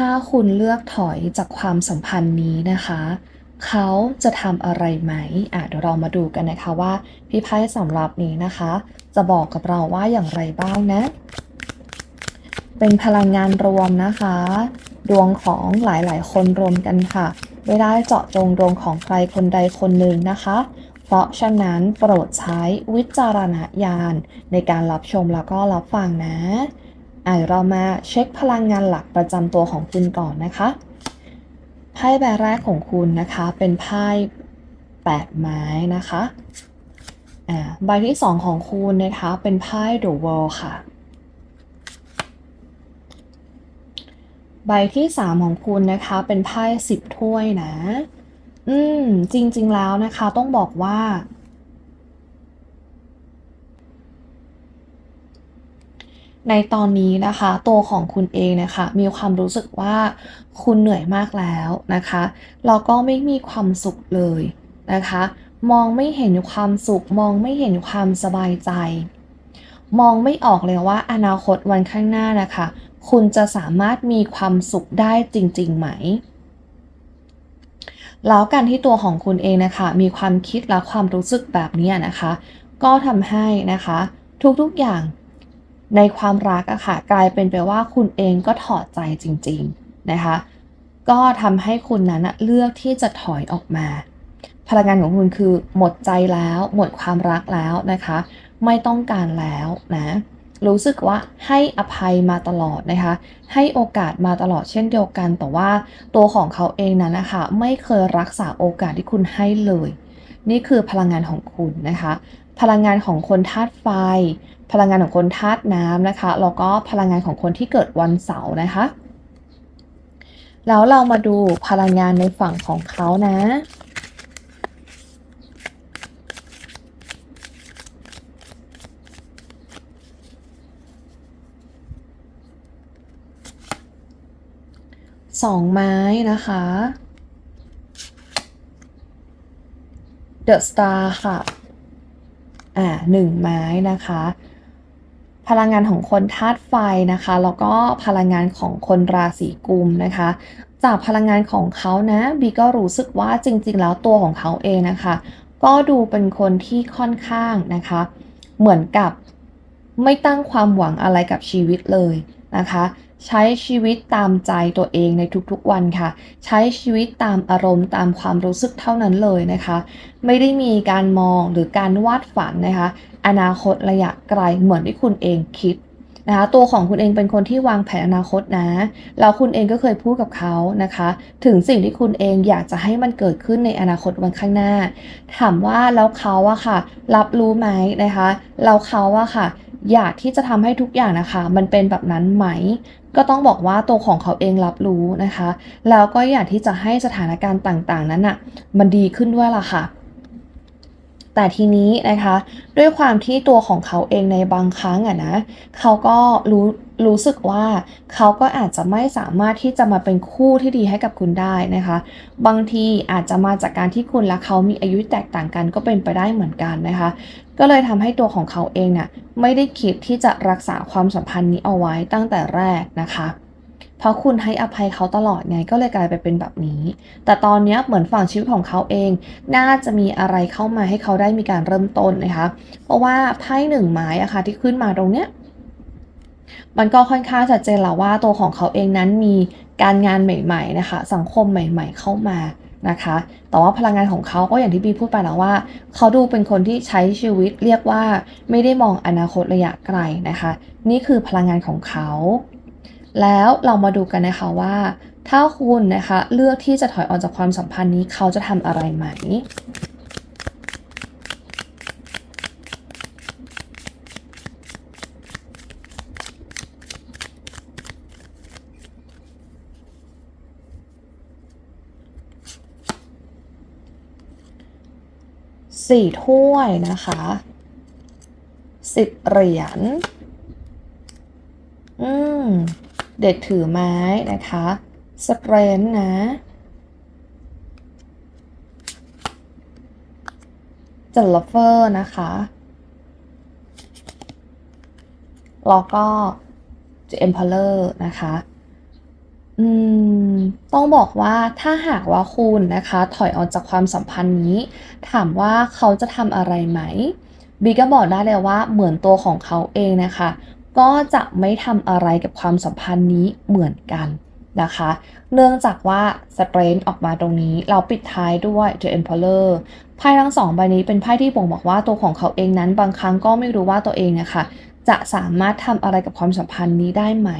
ถ้าคุณเลือกถอยจากความสัมพันธ์นี้นะคะ เขาจะทำอะไรไหมอะเดี๋ยวเรามาดูกันนะคะว่าพี่ไพ่สำหรับนี้นะคะ จะบอกกับเราว่าอย่างไรบ้างนะ เป็นพลังงานรวมนะคะ ดวงของหลายๆ คนรวมกันค่ะ ไม่ได้เจาะจงดวงของใครคนใดคนหนึ่งนะคะเพราะฉะนั้นโปรดใช้วิจารณญาณในการรับชมแล้วก็รับฟังนะ อะเดี๋ยวเรามาเช็คพลังงานหลักประจำตัวของคุณก่อนนะคะไพ่ใบแรกของคุณนะคะเป็นไพ่แปดไม้นะคะอ่าใบที่สองของคุณนะคะเป็นไพ่ The World ค่ะ ใบที่สามของคุณนะคะเป็นไพ่สิบถ้วยนะ อืมจริงๆแล้วนะคะต้องบอกว่า ในตอนนี้นะคะ ตัวของคุณเองนะคะ มีความรู้สึกว่าคุณเหนื่อยมากแล้วนะคะแล้วก็ไม่มีความสุขเลยนะคะ มองไม่เห็นความสุข มองไม่เห็นความสบายใจ มองไม่ออกเลยว่าอนาคตวันข้างหน้านะคะ คุณจะสามารถมีความสุขได้จริง ๆ ไหมแล้วการที่ตัวของคุณเองนะคะ มีความคิดและความรู้สึกแบบนี้นะคะ ก็ทำให้นะคะ ทุกๆอย่าง ในความรักอะค่ะกลายเป็นไปว่าคุณเองก็ถอดใจจริง ๆนะคะ ก็ทำให้คุณนั้นเลือกที่จะถอยออกมา พลังงานของคุณคือหมดใจแล้ว หมดความรักแล้วนะคะ ไม่ต้องการแล้วนะรู้สึกว่าให้อภัยมาตลอดนะคะ ให้โอกาสมาตลอดเช่นเดียวกัน แต่ว่าตัวของเขาเองนั้นนะคะไม่เคยรักษาโอกาสที่คุณให้เลย นี่คือพลังงานของคุณนะคะ พลังงานของคนธาตุไฟ พลังงานของคนธาตุน้ำนะคะแล้วก็พลังงานของคนที่เกิดวันเสาร์นะคะ แล้วเรามาดูพลังงานในฝั่งของเขานะสองไม้นะคะ The Star ค่ะ อ่าหนึ่งไม้นะคะ พลังงานของคนธาตุไฟนะคะ แล้วก็พลังงานของคนราศีกุมนะคะ จากพลังงานของเขานะบีก็รู้สึกว่าจริง ๆ แล้วตัวของเขาเองนะคะ ก็ดูเป็นคนที่ค่อนข้างนะคะ เหมือนกับไม่ตั้งความหวังอะไรกับชีวิตเลย นะคะ ใช้ชีวิตตามใจตัวเองในทุกๆวันค่ะ ใช้ชีวิตตามอารมณ์ตามความรู้สึกเท่านั้นเลยนะคะ ไม่ได้มีการมองหรือการวาดฝันนะคะ อนาคตระยะไกลเหมือนที่คุณเองคิดนะคะตัวของคุณเองเป็นคนที่วางแผนอนาคตนะแล้วคุณเองก็เคยพูดกับเขานะคะ ถึงสิ่งที่คุณเองอยากจะให้มันเกิดขึ้นในอนาคตวันข้างหน้า ถามว่าแล้วเขาอะค่ะ รับรู้ไหมนะคะแล้วเขาอะค่ะ อยากที่จะทำให้ทุกอย่างนะคะ มันเป็นแบบนั้นไหม ก็ต้องบอกว่าตัวของเขาเองรับรู้นะคะ แล้วก็อยากที่จะให้สถานการณ์ต่างๆ นั้นอะมันดีขึ้นด้วยล่ะค่ะ แต่ทีนี้นะคะ ด้วยความที่ตัวของเขาเองในบางครั้งอะนะเขาก็รู้รู้สึกว่าเขาก็อาจจะไม่สามารถที่จะมาเป็นคู่ที่ดีให้กับคุณได้นะคะ บางทีอาจจะมาจากการที่คุณและเขามีอายุแตกต่างกันก็เป็นไปได้เหมือนกันนะคะ ก็เลยทำให้ตัวของเขาเองเนี่ยไม่ได้คิดที่จะรักษาความสัมพันธ์นี้เอาไว้ตั้งแต่แรกนะคะ เพราะคุณให้อภัยเขาตลอดไงก็เลยกลายไปเป็นแบบนี้ แต่ตอนนี้เหมือนฝั่งชีวิตของเขาเอง น่าจะมีอะไรเข้ามาให้เขาได้มีการเริ่มต้นนะคะ เพราะว่าไพ่หนึ่งไม้อะค่ะที่ขึ้นมาตรงเนี้ยมันก็ค่อนข้างชัดเจนแล้วว่าตัวของเขาเองนั้นมีการงานใหม่ ๆ นะคะ สังคมใหม่ ๆ เข้ามานะคะ แต่ว่าพลังงานของเขาก็อย่างที่บีพูดไปแล้วว่า เขาดูเป็นคนที่ใช้ชีวิตเรียกว่าไม่ได้มองอนาคตระยะไกลนะคะ นี่คือพลังงานของเขา แล้วเรามาดูกันนะคะว่า ถ้าคุณนะคะเลือกที่จะถอยออกจากความสัมพันธ์นี้เขาจะทำอะไรไหมสี่ถ้วยนะคะสิบเหรียญ อืม เด็กถือไม้นะคะสเตรนนะจัลเฟอร์นะคะ แล้วก็เอ็มพลเลอร์นะคะ อืม ต้องบอกว่าถ้าหากว่าคุณนะคะ ถอยออกจากความสัมพันธ์นี้ ถามว่าเขาจะทำอะไรไหมบีก็บอกได้เลยว่าเหมือนตัวของเขาเองนะคะ ก็จะไม่ทำอะไรกับความสัมพันธ์นี้เหมือนกันนะคะ เนื่องจากว่าสเตรนออกมาตรงนี้ เราปิดท้ายด้วย The Emperor ไพ่ทั้งสองใบนี้เป็นไพ่ที่บ่งบอกว่าตัวของเขาเองนั้นบางครั้งก็ไม่รู้ว่าตัวเองเนี่ยค่ะจะสามารถทำอะไรกับความสัมพันธ์นี้ได้ไหม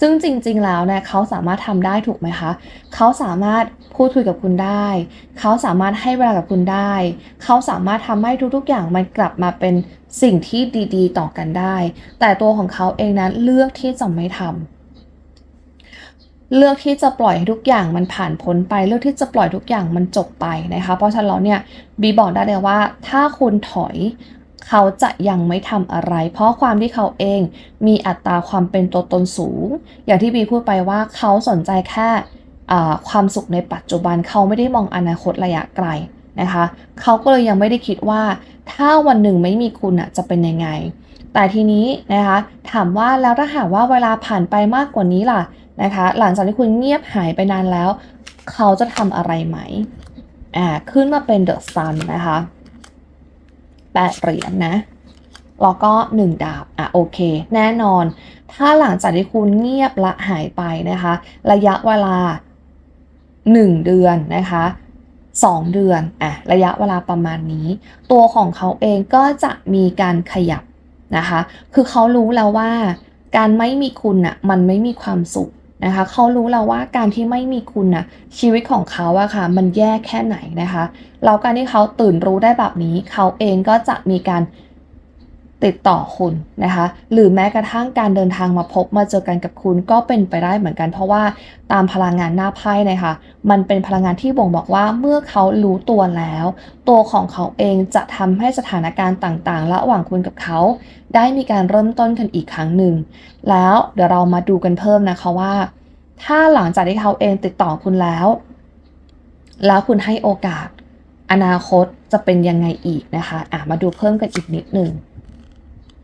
ซึ่งจริงๆ แล้วเนี่ยเขาสามารถทำได้ถูกไหมคะ เขาสามารถพูดคุยกับคุณได้ เขาสามารถให้เวลากับคุณได้ เขาสามารถทำให้ทุกๆ อย่างมันกลับมาเป็นสิ่งที่ดีๆ ต่อกันได้ แต่ตัวของเขาเองนั้นเลือกที่จะไม่ทำเลือกที่จะปล่อยให้ทุกอย่างมันผ่านพ้นไป เลือกที่จะปล่อยทุกอย่างมันจบไปนะคะ เพราะฉะนั้นแล้วเนี่ยบีบอกได้เลยว่าถ้าคุณถอย เขาจะยังไม่ทำอะไร เพราะความที่เขาเองมีอัตราความเป็นตัวตนสูง อย่างที่บีพูดไปว่าเขาสนใจแค่ความสุขในปัจจุบันเขาไม่ได้มองอนาคตระยะไกลนะคะเขาก็เลยยังไม่ได้คิดว่า ถ้าวันหนึ่งไม่มีคุณอะจะเป็นยังไง แต่ทีนี้นะคะถามว่าแล้วถ้าหากว่าเวลาผ่านไปมากกว่านี้ล่ะนะคะหลังจากที่คุณเงียบหายไปนานแล้ว เขาจะทำอะไรไหมอ่าขึ้นมาเป็นเดอะซันนะคะ แปดเหรียญนะแล้วก็ 1 ดาบ อะโอเค แน่นอน ถ้าหลังจากที่คุณเงียบละหายไปนะคะ ระยะเวลา 1 เดือนนะคะ2 เดือนอะระยะเวลาประมาณนี้ ตัวของเขาเองก็จะมีการขยับนะคะ คือเขารู้แล้วว่า การไม่มีคุณอะมันไม่มีความสุข นะคะ เขารู้แล้วว่าการที่ไม่มีคุณนะชีวิตของเขาอะค่ะ มันแย่แค่ไหนนะคะ แล้วการที่เขาตื่นรู้ได้แบบนี้ เขาเองก็จะมีการ ติดต่อคุณนะคะ หรือแม้กระทั่งการเดินทางมาพบมาเจอกันกับคุณก็เป็นไปได้เหมือนกัน เพราะว่าตามพลังงานหน้าไพ่นะคะ มันเป็นพลังงานที่บ่งบอกว่าเมื่อเขารู้ตัวแล้ว ตัวของเขาเองจะทำให้สถานการณ์ต่างๆ ระหว่างคุณกับเขา ได้มีการเริ่มต้นกันอีกครั้งหนึ่ง แล้วเดี๋ยวเรามาดูกันเพิ่มนะคะว่า ถ้าหลังจากที่เขาเองติดต่อคุณแล้ว แล้วคุณให้โอกาส อนาคตจะเป็นยังไงอีกนะคะอะมาดูเพิ่มกันอีกนิดหนึ่ง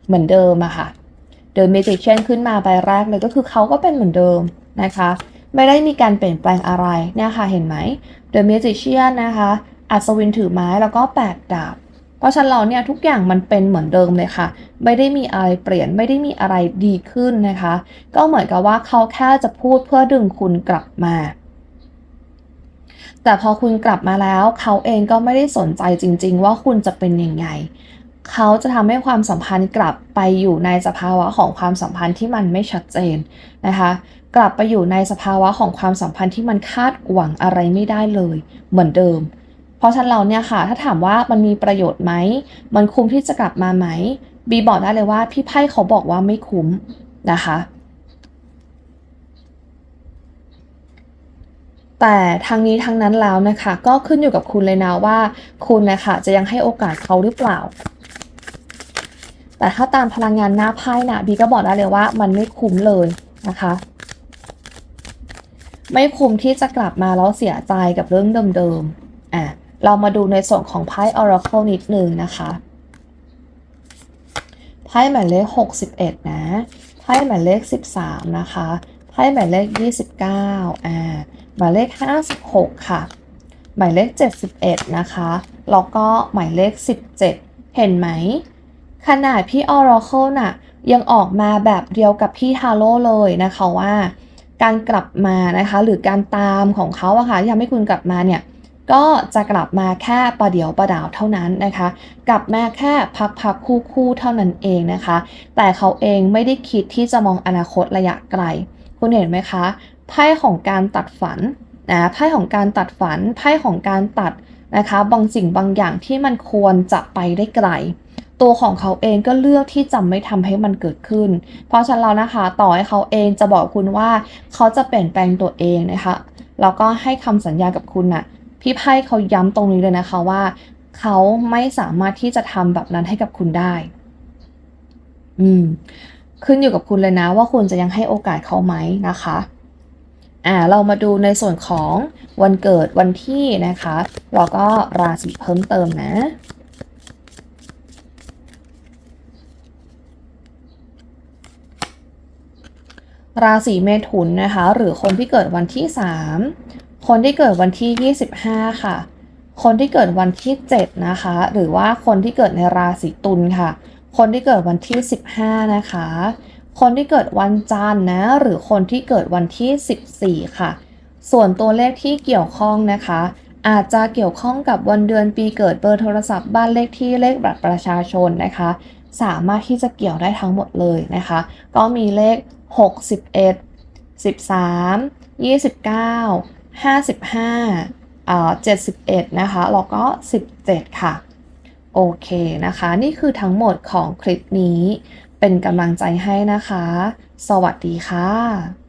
เหมือนเดิมอะค่ะเดินเมจิเชนขึ้นมาใบแรกเลยก็คือเขาก็เป็นเหมือนเดิมนะคะ ไม่ได้มีการเปลี่ยนแปลงอะไรเนี่ยค่ะเห็นไหมเดอะเมจิเชียนนะคะ อัศวินถือไม้แล้วก็แปดดาบ เพราะฉะนั้นเราเนี่ยทุกอย่างมันเป็นเหมือนเดิมเลยค่ะ ไม่ได้มีอะไรเปลี่ยนไม่ได้มีอะไรดีขึ้นนะคะ ก็เหมือนกับว่าเขาแค่จะพูดเพื่อดึงคุณกลับมา แต่พอคุณกลับมาแล้วเขาเองก็ไม่ได้สนใจจริง ๆ ว่าคุณจะเป็นยังไง เขาจะทำให้ความสัมพันธ์กลับไปอยู่ในสภาวะของความสัมพันธ์ที่มันไม่ชัดเจนนะคะ กลับไปอยู่ในสภาวะของความสัมพันธ์ที่มันคาดหวังอะไรไม่ได้เลย เหมือนเดิม เพราะฉะนั้นเราเนี่ยค่ะ ถ้าถามว่ามันมีประโยชน์ไหม มันคุ้มที่จะกลับมาไหม บีบอกได้เลยว่าพี่ไพ่เขาบอกว่าไม่คุ้มนะคะ แต่ทางนี้ทางนั้นแล้วนะคะ ก็ขึ้นอยู่กับคุณเลยนะว่า คุณนะคะจะยังให้โอกาสเขาหรือเปล่า แต่ถ้าตามพลังงานหน้าไพ่นะบีก็บอกได้เลยว่ามันไม่คุ้มเลยนะคะ ไม่คุ้มที่จะกลับมาแล้วเสียใจกับเรื่องเดิมๆอะเรามาดูในส่วนของไพ่ Oracle นิดนึงนะคะไพ่หมายเลข 61 นะไพ่หมายเลข 13 นะคะไพ่หมายเลข 29อ่าหมายเลข 56 ค่ะ หมายเลข 71 นะคะ แล้วก็หมายเลข 17 เห็นไหม ขนาดพี่ Oracle น่ะยังออกมาแบบเดียวกับพี่ทาโร่เลยนะคะว่า การกลับมานะคะ หรือการตามของเขาอะค่ะยังไม่คุณกลับมาเนี่ยก็จะกลับมาแค่ประเดี๋ยวประดาวเท่านั้นนะคะ กลับมาแค่พักพักคู่คู่เท่านั้นเองนะคะ แต่เขาเองไม่ได้คิดที่จะมองอนาคตระยะไกล คุณเห็นไหมคะไพ่ของการตัดฝันนะไพ่ของการตัดฝันไพ่ของการตัดนะคะ บางสิ่งบางอย่างที่มันควรจะไปได้ไกล ตัวของเขาเองก็เลือกที่จะไม่ทำให้มันเกิดขึ้น เพราะฉะนั้นแล้วนะคะต่อให้เขาเองจะบอกคุณว่าเขาจะเปลี่ยนแปลงตัวเองนะคะแล้วก็ให้คำสัญญากับคุณนะ่ะพี่ไพ่เขาย้ำตรงนี้เลยนะคะว่า เขาไม่สามารถที่จะทำแบบนั้นให้กับคุณได้ อืม ขึ้นอยู่กับคุณเลยนะ ว่าคุณจะยังให้โอกาสเขาไหมนะคะอ่าเรามาดูในส่วนของวันเกิดวันที่นะคะแล้วก็ราศีเพิ่มเติมนะ ราศีเมถุนนะคะ หรือคนที่เกิดวันที่ 3 คนที่เกิดวันที่ 25 ค่ะ คนที่เกิดวันที่ 7 นะคะ หรือว่าคนที่เกิดในราศีตุลค่ะ คนที่เกิดวันที่ 15 นะคะ คนที่เกิดวันจันทร์นะ หรือคนที่เกิดวันที่ 14 ค่ะ ส่วนตัวเลขที่เกี่ยวข้องนะคะ อาจจะเกี่ยวข้องกับวันเดือนปีเกิดเบอร์โทรศัพท์บ้านเลขที่เลขบัตรประชาชนนะคะ สามารถที่จะเกี่ยวได้ทั้งหมดเลยนะคะ ก็มีเลข 61 13 29 55อ่า71 นะคะ แล้วก็ 17 ค่ะ โอเคนะคะ นี่คือทั้งหมดของคลิปนี้ เป็นกำลังใจให้นะคะ สวัสดีค่ะ